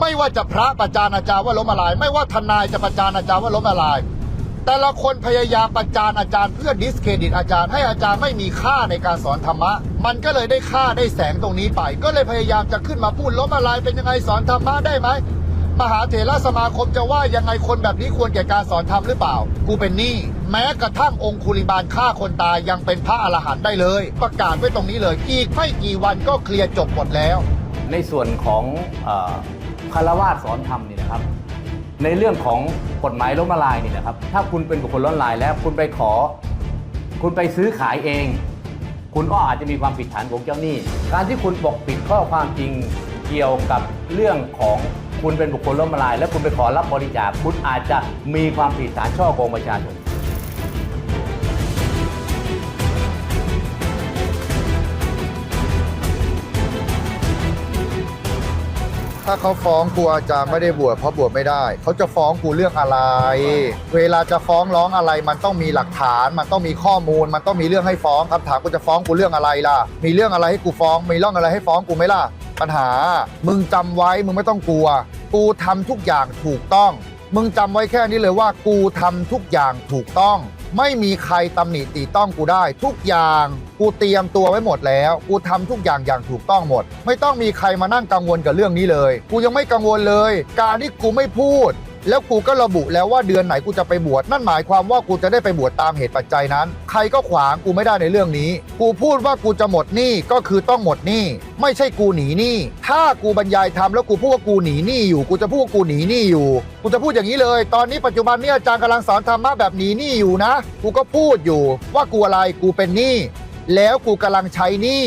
ไม่ว่าจะพระประจานอาจารย์ว่าล้มละลาย ไม่ว่าทนายจะประจานอาจารย์ว่าล้มละลาย แต่ละคนพยายามประจานอาจารย์เพื่อดิสเครดิตอาจารย์ให้อาจารย์ไม่มีค่าในการสอนธรรมะ มันก็เลยได้ค่าได้แสงตรงนี้ไป ก็เลยพยายามจะขึ้นมาพูดล้มละลายเป็นยังไงสอนธรรมะได้ไหมมหาเถรสมาคมจะว่ายังไงคนแบบนี้ควรแก่การสอนธรรมหรือเปล่า กูเป็นหนี้แม้กระทั่งองคุลิบาลฆ่าคนตายยังเป็นพระอรหันต์ได้เลย ประกาศไว้ตรงนี้เลยอีกไม่กี่วันก็เคลียร์จบหมดแล้ว ในส่วนของอ คารวาสสอนธรรมนี่นะครับ ในเรื่องของกฎหมายล้มละลายนี่นะครับ ถ้าคุณเป็นบุคคลล้มละลายแล้วคุณไปขอ คุณไปซื้อขายเอง คุณก็อาจจะมีความผิดฐานของเจ้าหนี้ การที่คุณปกปิดข้อความจริงเกี่ยวกับเรื่องของคุณเป็นบุคคลล้มละลาย และคุณไปขอรับบริจาคคุณอาจจะมีความผิดฐานช่อโกงประชาชน ถ้าเขาฟ้องกูอาจารย์ไม่ได้บวชเพราะบวชไม่ได้ เขาจะฟ้องกูเรื่องอะไร เวลาจะฟ้องร้องอะไรมันต้องมีหลักฐาน มันต้องมีข้อมูล มันต้องมีเรื่องให้ฟ้องคำถามกูจะฟ้องกูเรื่องอะไรล่ะ มีเรื่องอะไรให้กูฟ้อง มีเรื่องอะไรให้ฟ้องกูไหมล่ะ ปัญหา มึงจำไว้ มึงไม่ต้องกลัว กูทำทุกอย่างถูกต้อง มึงจำไว้แค่นี้เลยว่ากูทำทุกอย่างถูกต้อง ไม่มีใครตำหนิตีต้องกูได้ ทุกอย่างกูเตรียมตัวไว้หมดแล้ว กูทำทุกอย่างอย่างถูกต้องหมด ไม่ต้องมีใครมานั่งกังวลกับเรื่องนี้เลย กูยังไม่กังวลเลย การที่กูไม่พูด แล้วกูก็ระบุแล้วว่าเดือนไหนกูจะไปบวชนั่นหมายความว่ากูจะได้ไปบวชตามเหตุปัจจัยนั้น ใครก็ขวางกูไม่ได้ในเรื่องนี้ กูพูดว่ากูจะหมดหนี้ก็คือต้องหมดหนี้ไม่ใช่กูหนีหนี้ถ้ากูบรรยายทำแล้วกูพูดว่ากูหนีหนี้อยู่ กูจะพูดว่ากูหนีหนี้อยู่ กูจะพูดอย่างนี้เลย ตอนนี้ปัจจุบันนี้อาจารย์กำลังสอนธรรมะแบบหนีหนี้อยู่นะ กูก็พูดอยู่ ว่ากูอะไรกูเป็นหนี้แล้วกูกำลังใช้หนี้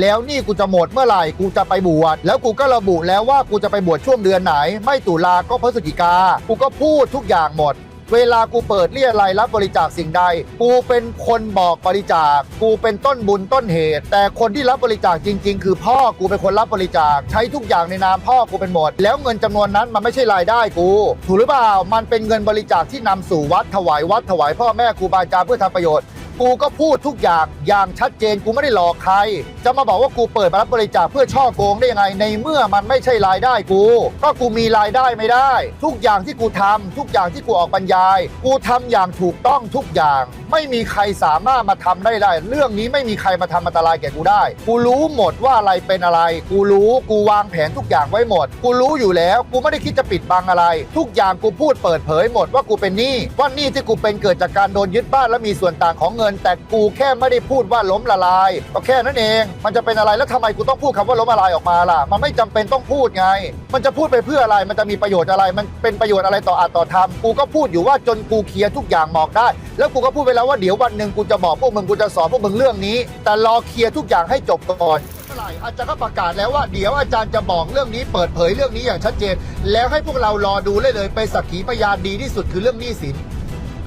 แล้วนี่กูจะหมดเมื่อไหร่กูจะไปบวชแล้วกูก็ระบุแล้วว่ากูจะไปบวชช่วงเดือนไหน ไม่ตุลาก็พฤศจิกา กูก็พูดทุกอย่างหมดเวลากูเปิดเรียอะไรยรับบริจาคสิ่งใด กูเป็นคนบอกบริจาค กูเป็นต้นบุญต้นเหตุ แต่คนที่รับบริจาคจริง ๆ คือพ่อกูเป็นคนรับบริจาค ใช้ทุกอย่างในนามพ่อกูเป็นหมด แล้วเงินจำนวนนั้นมันไม่ใช่รายได้กู ถูกหรือเปล่ามันเป็นเงินบริจาคที่นำสู่วัดถวายวัดถวายพ่อแม่ครูบาอาจารย์เพื่อทำประโยชน์ กูก็พูดทุกอย่างอย่างชัดเจนกูไม่ได้หลอกใคร จะมาบอกว่ากูเปิดมารับบริจาคเพื่อช่อโกงได้ยังไง ในเมื่อมันไม่ใช่รายได้กู ก็กูมีรายได้ไม่ได้ ทุกอย่างที่กูทำทุกอย่างที่กูออกบรรยาย กูทำอย่างถูกต้องทุกอย่าง ไม่มีใครสามารถมาทำได้ได้ เรื่องนี้ไม่มีใครมาทำอันตรายแก่กูได้ กูรู้หมดว่าอะไรเป็นอะไร กูรู้กูวางแผนทุกอย่างไว้หมด กูรู้อยู่แล้ว กูไม่ได้คิดจะปิดบังอะไร ทุกอย่างกูพูดเปิดเผยหมดว่ากูเป็นหนี้ว่าหนี้ที่กูเป็นเกิดจากการโดนยึดบ้านและมีส่วนต่างของเงินแต่กูแค่ไม่ได้พูดว่าล้มละลายก็แค่นั้นเอง มันจะเป็นอะไรแล้วทำไมกูต้องพูดคำว่าล้มละลายออกมาล่ะ มันไม่จำเป็นต้องพูดไง มันจะพูดไปเพื่ออะไร มันจะมีประโยชน์อะไร มันเป็นประโยชน์อะไรต่ออาจต่อธรรมกูก็พูดอยู่ว่าจนกูเคลียร์ทุกอย่างบอกได้ แล้วกูก็พูดไปแล้วว่าเดี๋ยววันหนึ่งกูจะบอกพวกมึงกูจะสอนพวกมึงเรื่องนี้ แต่รอเคลียร์ทุกอย่างให้จบก่อนเมื่อไหร่อาจารย์ก็ประกาศแล้วว่าเดี๋ยวอาจารย์จะบอกเรื่องนี้เปิดเผยเรื่องนี้อย่างชัดเจน แล้วให้พวกเรารอดูเลยเลยไปนสักขีพยานดีที่สุดคือเรื่องหนี้สิน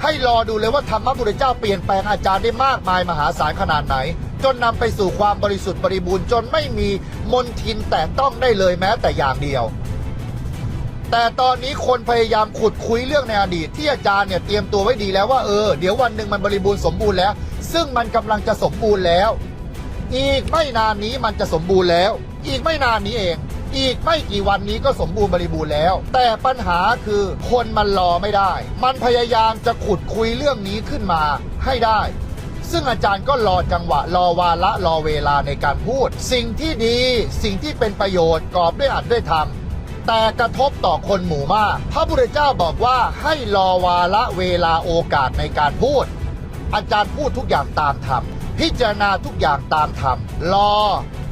ให้รอดูเลยว่าธรรมะพุทธเจ้าเปลี่ยนแปลงอาจารย์ได้มากมายมหาศาลขนาดไหน จนนำไปสู่ความบริสุทธิ์บริบูรณ์จนไม่มีมนทินแต่ต้องได้เลยแม้แต่อย่างเดียว แต่ตอนนี้คนพยายามขุดคุยเรื่องในอดีตที่อาจารย์เนี่ยเตรียมตัวไว้ดีแล้วว่าเออเดี๋ยววันหนึ่งมันบริบูรณ์สมบูรณ์แล้ว ซึ่งมันกำลังจะสมบูรณ์แล้ว อีกไม่นานนี้มันจะสมบูรณ์แล้ว อีกไม่นานนี้เอง อีกไม่กี่วันนี้ก็สมบูรณ์บริบูรณ์แล้ว แต่ปัญหาคือคนมันรอไม่ได้ มันพยายามจะขุดคุยเรื่องนี้ขึ้นมาให้ได้ ซึ่งอาจารย์ก็รอจังหวะ รอวาระรอเวลาในการพูด สิ่งที่ดีสิ่งที่เป็นประโยชน์กอบด้วยอัดด้วยธรรมแต่กระทบต่อคนหมู่มาก พระพุทธเจ้าบอกว่าให้รอวาระเวลาโอกาสในการพูด อาจารย์พูดทุกอย่างตามธรรม พิจารณาทุกอย่างตามธรรม รอ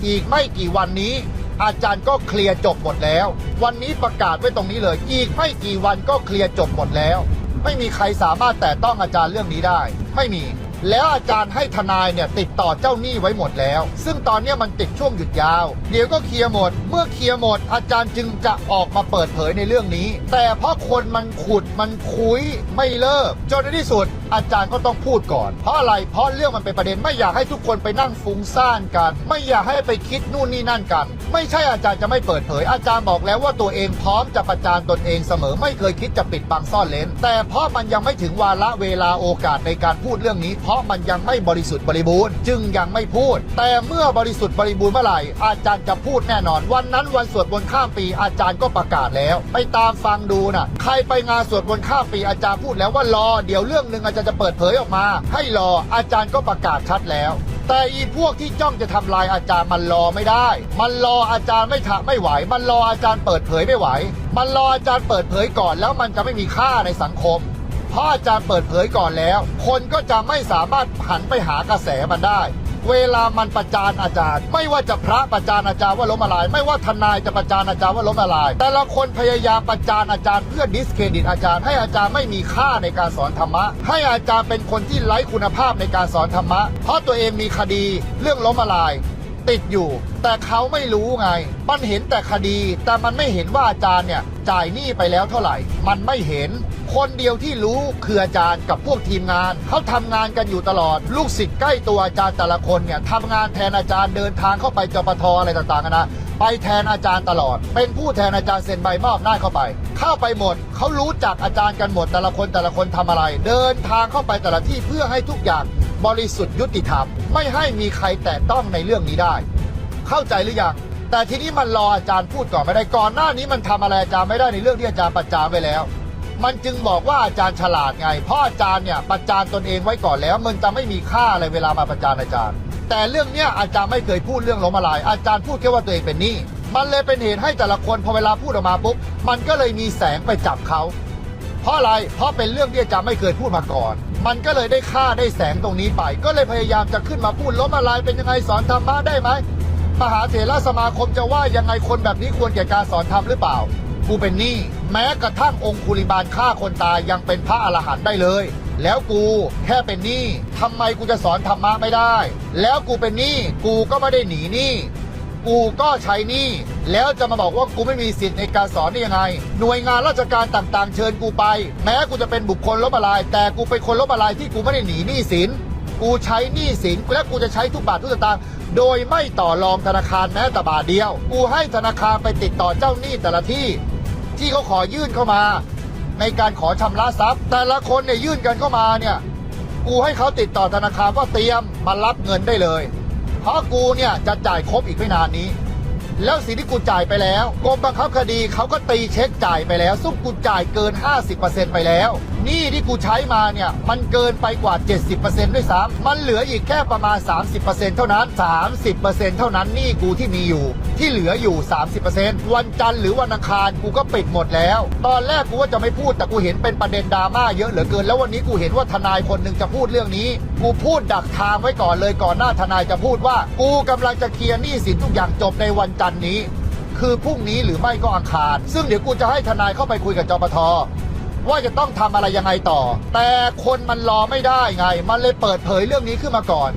อีกไม่กี่วันนี้ อาจารย์ก็เคลียร์จบหมดแล้ว วันนี้ประกาศไว้ตรงนี้เลย อีกไม่กี่วันก็เคลียร์จบหมดแล้ว ไม่มีใครสามารถแตะต้องอาจารย์เรื่องนี้ได้ ไม่มี แล้วอาจารย์ให้ทนายเนี่ยติดต่อเจ้าหนี้ไว้หมดแล้ว ซึ่งตอนนี้มันติดช่วงหยุดยาว เดี๋ยวก็เคลียร์หมด เมื่อเคลียร์หมด อาจารย์จึงจะออกมาเปิดเผยในเรื่องนี้ แต่เพราะคนมันขุดมันคุยไม่เลิกจนในที่สุดอาจารย์ก็ต้องพูดก่อน เพราะอะไร เพราะเรื่องมันเป็นประเด็นไม่อยากให้ทุกคนไปนั่งฟุ้งซ่านกัน ไม่อยากให้ไปคิดนู่นนี่นั่นกัน ไม่ใช่อาจารย์จะไม่เปิดเผย อาจารย์บอกแล้วว่าตัวเองพร้อมจะประจานตนเองเสมอ ไม่เคยคิดจะปิดบังซ่อนเลนแต่เพราะมันยังไม่ถึงวาระเวลาโอกาสในการพูดเรื่องนี้ เพราะมันยังไม่บริสุทธิ์บริบูรณ์ จึงยังไม่พูด แต่เมื่อบริสุทธิ์บริบูรณ์เมื่อไหร่อาจารย์จะพูดแน่นอน วันนั้นวันสวดมนข้ามปี อาจารย์ก็ประกาศแล้ว ไปตามฟังดูนะใครไปงานสวดมนข้ามปีอาจารย์พูดแล้วว่ารอเดี๋ยวเรื่องหนึ่งอาจารย์จะเปิดเผยออกมา ให้รออาจารย์ก็ประกาศชัดแล้ว แต่อีพวกที่จ้องจะทำลายอาจารย์มันรอไม่ได้ มันรออาจารย์ไม่ทะไม่ไหว มันรออาจารย์เปิดเผยไม่ไหว มันรออาจารย์เปิดเผยก่อนแล้วมันจะไม่มีค่าในสังคมเพราะอาจารย์เปิดเผยก่อนแล้ว คนก็จะไม่สามารถหันไปหากระแสมันได้ เวลามันประจานอาจารย์ ไม่ว่าจะพระประจานอาจารย์ว่าล้มละลาย ไม่ว่าทนายจะประจานอาจารย์ว่าล้มละลาย แต่ละคนพยายามประจานอาจารย์เพื่อดิสเครดิตอาจารย์ ให้อาจารย์ไม่มีค่าในการสอนธรรมะ ให้อาจารย์เป็นคนที่ไร้คุณภาพในการสอนธรรมะ เพราะตัวเองมีคดีเรื่องล้มละลาย ติดอยู่ แต่เขาไม่รู้ไง มันเห็นแต่คดี แต่มันไม่เห็นว่าอาจารย์เนี่ยจ่ายหนี้ไปแล้วเท่าไหร่ มันไม่เห็น คนเดียวที่รู้คืออาจารย์กับพวกทีมงาน เขาทำงานกันอยู่ตลอด ลูกศิษย์ใกล้ตัวอาจารย์แต่ละคนเนี่ยทำงานแทนอาจารย์เดินทางเข้าไปจปทอะไรต่างๆกันะไปแทนอาจารย์ตลอด เป็นผู้แทนอาจารย์เซ็นใบมอบหน้าเข้าไป เข้าไปหมด เขารู้จักอาจารย์กันหมดแต่ละคนแต่ละคนทำอะไร เดินทางเข้าไปแต่ละที่เพื่อให้ทุกอย่าง บริสุทธิ์ยุติธรรม ไม่ให้มีใครแตะต้องในเรื่องนี้ได้ เข้าใจหรือยังแต่ทีนี้มันรออาจารย์พูดก่อนไม่ได้ก่อนหน้านี้มันทำอะไรอาจารย์ไม่ได้ในเรื่องที่อาจารย์ประจานไปแล้ว มันจึงบอกว่าอาจารย์ฉลาดไง เพราะอาจารย์เนี่ยประจานตนเองไว้ก่อนแล้ว มันจะไม่มีค่าอะไรเวลามาประจานอาจารย์ แต่เรื่องเนี้ยอาจารย์ไม่เคยพูดเรื่องล้มละลาย อาจารย์พูดแค่ว่าตัวเองเป็นหนี้มันเลยเป็นเหตุให้แต่ละคนพอเวลาพูดออกมาปุ๊บมันก็เลยมีแสงไปจับเขา เพราะอะไรเพราะเป็นเรื่องที่อาจารย์ไม่เคยพูดมาก่อน มันก็เลยได้ค่าได้แสงตรงนี้ไป ก็เลยพยายามจะขึ้นมาพูดล้มละลายเป็นยังไงสอนธรรมะได้ไหมมหาเถรสมาคมจะว่ายังไงคนแบบนี้ควรแก่การสอนธรรมหรือเปล่ากูเป็นหนี้แม้กระทั่งองคุลิบาลฆ่าคนตายยังเป็นพระอรหันต์ได้เลย แล้วกูแค่เป็นหนี้ทำไมกูจะสอนธรรมะไม่ได้ แล้วกูเป็นหนี้กูก็ไม่ได้หนีหนี้ กูก็ใช้หนี้แล้วจะมาบอกว่ากูไม่มีสิทธิ์ในการสอนได้ยังไง หน่วยงานราชการต่างๆ เชิญกูไป แม้กูจะเป็นบุคคลล้มละลาย แต่กูเป็นคนล้มละลายที่กูไม่ได้หนีหนี้สิน กูใช้หนี้สินและกูจะใช้ทุกบาททุกสตางค์โดยไม่ต่อรองธนาคารแม้แต่บาทเดียว กูให้ธนาคารไปติดต่อเจ้าหนี้แต่ละที่ ที่เขาขอยื่นเข้ามา ในการขอชำระทรัพย์ แต่ละคนเนี่ยยื่นกันเข้ามาเนี่ย กูให้เขาติดต่อธนาคารว่าเตรียมมารับเงินได้เลย เพราะกูเนี่ยจะจ่ายครบอีกไม่นานนี้ แล้วสิ่งที่กูจ่ายไปแล้วกรมบังคับคดีเขาก็ตีเช็คจ่ายไปแล้ว ซึ่งกูจ่ายเกิน 50%ไปแล้วหนี่ที่กูใช้มาเนี่ย มันเกินไปกว่า 70%ด้วยซ้ำมันเหลืออีกแค่ประมาณ 30%เท่านั้น 30%เท่านั้นหนี่กูที่มีอยู่ ที่เหลืออยู่ 30%วันจันทร์หรือวันอังคารกูก็ปิดหมดแล้ว ตอนแรกกูว่าจะไม่พูดแต่กูเห็นเป็นประเด็นดราม่าเยอะเหลือเกิน แล้ววันนี้กูเห็นว่าทนายคนหนึ่งจะพูดเรื่องนี้ กูพูดดักทางไว้ก่อนเลยก่อนหน้าทนายจะพูดว่า กูกำลังจะเคลียร์หนี้สินทุกอย่างจบในวันจันทร์นี้คือพรุ่งนี้หรือไม่ก็อังคาร ซึ่งเดี๋ยวกูจะให้ทนายเข้าไปคุยกับจปท ว่าจะต้องทำอะไรยังไงต่อ แต่คนมันรอไม่ได้ไง มันเลยเปิดเผยเรื่องนี้ขึ้นมาก่อน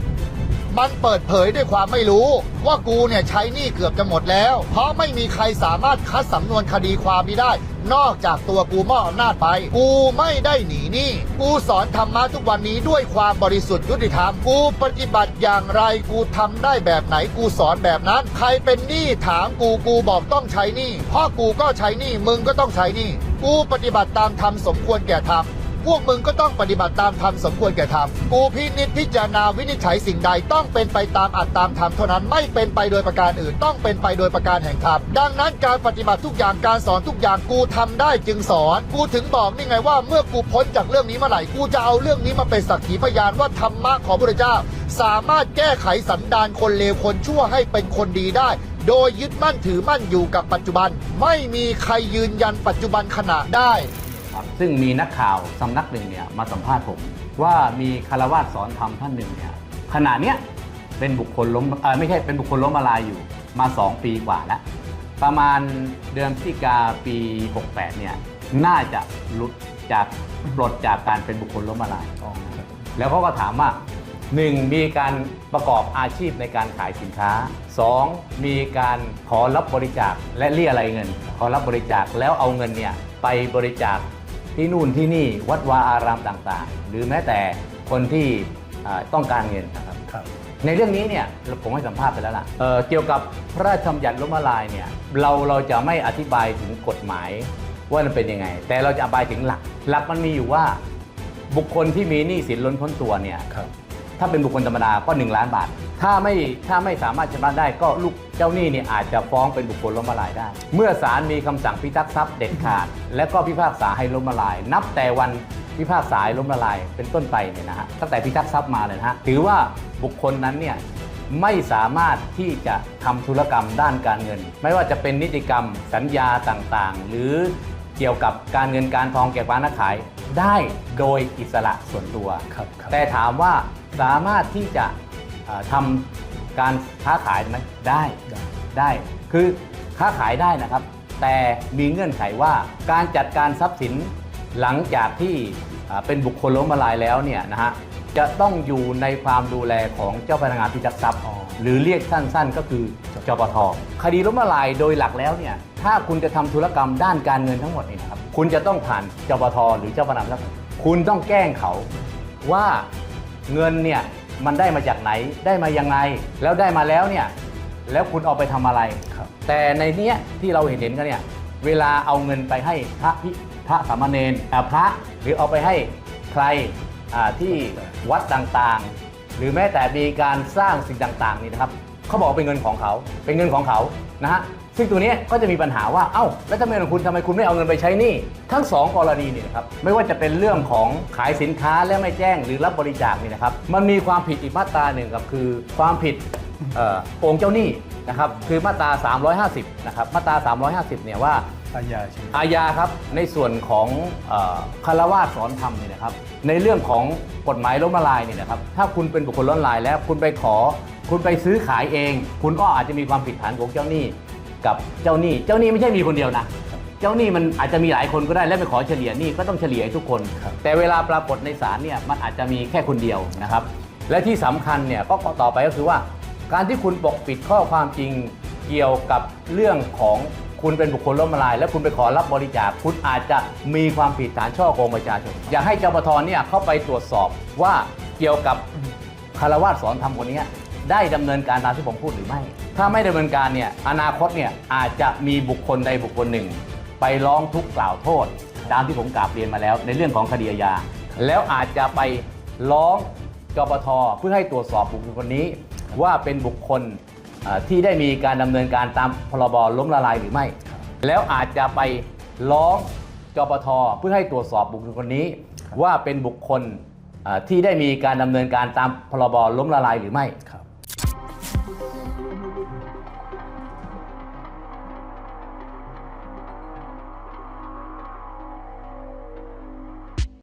มันเปิดเผยด้วยความไม่รู้ ว่ากูเนี่ยใช้หนี้เกือบจะหมดแล้ว เพราะไม่มีใครสามารถคัดสำนวนคดีความนี้ได้ นอกจากตัวกูมอบอำนาจไป กูไม่ได้หนีหนี้กูสอนธรรมะทุกวันนี้ด้วยความบริสุทธิ์ยุติธรรม กูปฏิบัติอย่างไรกูทำได้แบบไหนกูสอนแบบนั้น ใครเป็นหนี้ถามกูกูบอกต้องใช้หนี้พราะกูก็ใช้หนี้มึงก็ต้องใช้หนี้ กูปฏิบัติตามธรรมสมควรแก่ธรรมพวกมึงก็ต้องปฏิบัติตามธรรมสมควรแก่ธรรม กูพินิจพิจารณาวินิจฉัยสิ่งใดต้องเป็นไปตามอัตตามธรรมเท่านั้นไม่เป็นไปโดยประการอื่นต้องเป็นไปโดยประการแห่งธรรม ดังนั้นการปฏิบัติทุกอย่างการสอนทุกอย่างกูทำได้จึงสอน กูถึงบอกนี่ไงว่าเมื่อกูพ้นจากเรื่องนี้เมื่อไหร่กูจะเอาเรื่องนี้มาเป็นสักขีพยานว่าธรรมะของพระเจ้า สามารถแก้ไขสันดานคนเลวคนชั่วให้เป็นคนดีได้ โดยยึดมั่นถือมั่นอยู่กับปัจจุบัน ไม่มีใครยืนยันปัจจุบันขณะได้ ครับซึ่งมีนักข่าวสำนักหนึ่งเนี่ยมาสัมภาษณ์ผม ว่ามีคารวาสสอนธรรมท่านหนึ่งเนี่ยขณะเนี้ยเป็นบุคคลล้มเออไม่ใช่เป็นบุคคลล้มละลายอยู่มา 2 ปีกว่าแล้ว ประมาณเดือนพฤศจิกาปี 68เนี่ยน่าจะหลุดจากปลดจากการเป็นบุคคลล้มละลาย แล้วเขาก็ถามว่า 1. มีการประกอบอาชีพในการขายสินค้า 2. มีการขอรับบริจาคและเรียอะไรยเงิน ขอรับบริจาคแล้วเอาเงินเนี่ยไปบริจาคที่นู่นที่นี่วัดวาอารามต่างๆ หรือแม้แต่คนที่อ่าต้องการเงินนะครับ ในเรื่องนี้เนี่ยผมให้สัมภาษณ์ไปแล้วล่ะเอ่อเกี่ยวกับพระราชบัญญัติล้มละลายเนี่ยเราเราจะไม่อธิบายถึงกฎหมายว่ามันเป็นยังไง แต่เราจะอธิบายถึงหลัก หลักมันมีอยู่ว่าบุคคลที่มีหนี้สินล้นพ้นตัวเนี่ยครับ ถ้าเป็นบุคคลธรรมดาก็1ล้านบาท ถ้าไม่ถ้าไม่สามารถชำระได้ก็ลูกเจ้าหนี้เนี่ยอาจจะฟ้องเป็นบุคคลล้มละลายได้ เมื่อศาลมีคำสั่งพิทักษ์ทรัพย์เด็ดขาด และก็พิพากษาให้ล้มละลาย นับแต่วันพิพากษาให้ล้มละลายเป็นต้นไปเนี่ยนะฮะตั้งแต่พิทักษ์ทรัพย์มาเลยนะฮะถือว่าบุคคลนั้นเนี่ยไม่สามารถที่จะทำธุรกรรมด้านการเงิน ไม่ว่าจะเป็นนิติกรรม สัญญาต่างๆ หรือเกี่ยวกับการเงินการทองเกี่ยวกับการค้าขาย ได้โดยอิสระส่วนตัวครับครับแต่ถามว่า สามารถที่จะเอ่อทำการค้าขายไหมได้ได้ได้คือค้าขายได้นะครับ แต่มีเงื่อนไขว่าการจัดการทรัพย์สินหลังจากที่อ่าเป็นบุคคลล้มละลายแล้วเนี่ยนะฮะจะต้องอยู่ในความดูแลของเจ้าพนักงานพิทักษ์ทรัพย์อ๋อหรือเรียกสั้นๆ ก็คือจปทคดีล้มละลายโดยหลักแล้วเนี่ยถ้าคุณจะทำธุรกรรมด้านการเงินทั้งหมดเนี่ยนะครับคุณจะต้องผ่านจปทหรือเจ้าพนักงานทรัพย์คุณต้องแกล้งเขาว่า เงินเนี่ยมันได้มาจากไหนได้มายังไง แล้วได้มาแล้วเนี่ยแล้วคุณเอาไปทำอะไรครับ แต่ในเนี้ยที่เราเห็นเห็นกันเนี่ยเวลาเอาเงินไปให้พระพิพระสามเณรอ่าพระหรือเอาไปให้ใครอ่าที่วัดต่างๆ หรือแม้แต่มีการสร้างสิ่งต่างๆนี่นะครับเขาบอกว่าเป็นเงินของเขาเป็นเงินของเขานะฮะ ซึ่งตัวเนี้ยก็จะมีปัญหาว่า เอ้า แล้วถ้าเป็นเงินของคุณทำไมคุณไม่เอาเงินไปใช้หนี้ทั้งสองกรณีนี่นะครับ ไม่ว่าจะเป็นเรื่องของขายสินค้าและไม่แจ้งหรือรับบริจาคนี่นะครับ มันมีความผิดอีกมาตราหนึ่งครับคือความผิดเอ่อโกงเจ้าหนี้นะครับคือมาตรา 350 นะครับ มาตรา 350 เนี่ยว่าอาญาใช่ไหมอาญาครับในส่วนของเอ่อคารวาสสอนธรรมเนี่ยนะครับ ในเรื่องของกฎหมายล้มละลายเนี่ยนะครับ ถ้าคุณเป็นบุคคลล้มละลายแล้วคุณไปขอ คุณไปซื้อขายเอง คุณก็อาจจะมีความผิดฐานโกงเจ้าหนี้ กับเจ้าหนี้ เจ้าหนี้ไม่ใช่มีคนเดียวนะ เจ้าหนี้มันอาจจะมีหลายคนก็ได้และไปขอเฉลี่ยหนี้ก็ต้องเฉลี่ยให้ทุกคนครับแต่เวลาปรากฏในศาลเนี่ยมันอาจจะมีแค่คนเดียวนะครับ และที่สำคัญเนี่ยก็ต่อไปก็คือว่า การที่คุณปกปิดข้อความจริงเกี่ยวกับเรื่องของคุณเป็นบุคคลล้มละลาย และคุณไปขอรับบริจาคคุณอาจจะมีความผิดฐานช่อโกงประชาชนอยากให้เจ้าปทเนี่ยเข้าไปตรวจสอบว่าเกี่ยวกับคารวาสสอนธรรมคนนี้ ได้ดำเนินการตามที่ผมพูดหรือไม่ ถ้าไม่ดำเนินการเนี่ยอนาคตเนี่ยอาจจะมีบุคคลใดบุคคลหนึ่ง ไปร้องทุกข์กล่าวโทษ ตามที่ผมกราบเรียนมาแล้ว ในเรื่องของคดีอาญาแล้วอาจจะไปร้องกปทเพื่อให้ตรวจสอบบุคคลคนนี้ ว่าเป็นบุคคลที่ได้มีการดำเนินการตามพรบล้มละลายหรือไม่ แล้วอาจจะไปร้องกปทเพื่อให้ตรวจสอบบุคคลคนนี้ ว่าเป็นบุคคลที่ได้มีการดำเนินการตามพรบล้มละลายหรือไม่ครับ